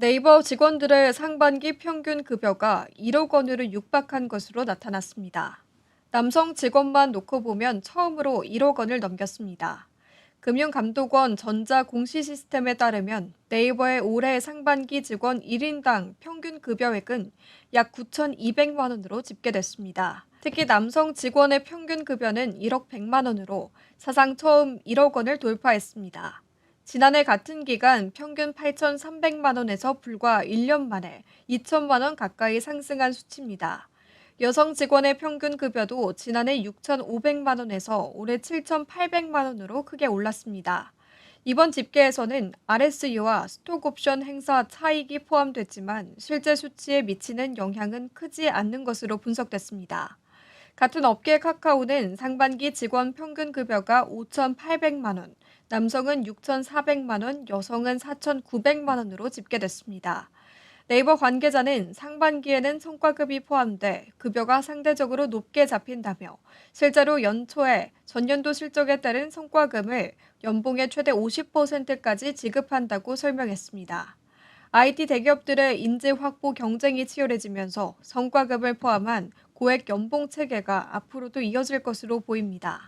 네이버 직원들의 상반기 평균 급여가 1억 원으로 육박한 것으로 나타났습니다. 남성 직원만 놓고 보면 처음으로 1억 원을 넘겼습니다. 금융감독원 전자공시시스템에 따르면 네이버의 올해 상반기 직원 1인당 평균 급여액은 약 9,200만 원으로 집계됐습니다. 특히 남성 직원의 평균 급여는 1억 100만 원으로 사상 처음 1억 원을 돌파했습니다. 지난해 같은 기간 평균 8,300만 원에서 불과 1년 만에 2천만 원 가까이 상승한 수치입니다. 여성 직원의 평균 급여도 지난해 6,500만 원에서 올해 7,800만 원으로 크게 올랐습니다. 이번 집계에서는 RSU와 스톡옵션 행사 차익이 포함됐지만 실제 수치에 미치는 영향은 크지 않는 것으로 분석됐습니다. 같은 업계 카카오는 상반기 직원 평균 급여가 5,800만 원, 남성은 6,400만 원, 여성은 4,900만 원으로 집계됐습니다. 네이버 관계자는 상반기에는 성과급이 포함돼 급여가 상대적으로 높게 잡힌다며 실제로 연초에 전년도 실적에 따른 성과금을 연봉의 최대 50%까지 지급한다고 설명했습니다. IT 대기업들의 인재 확보 경쟁이 치열해지면서 성과급을 포함한 고액 연봉 체계가 앞으로도 이어질 것으로 보입니다.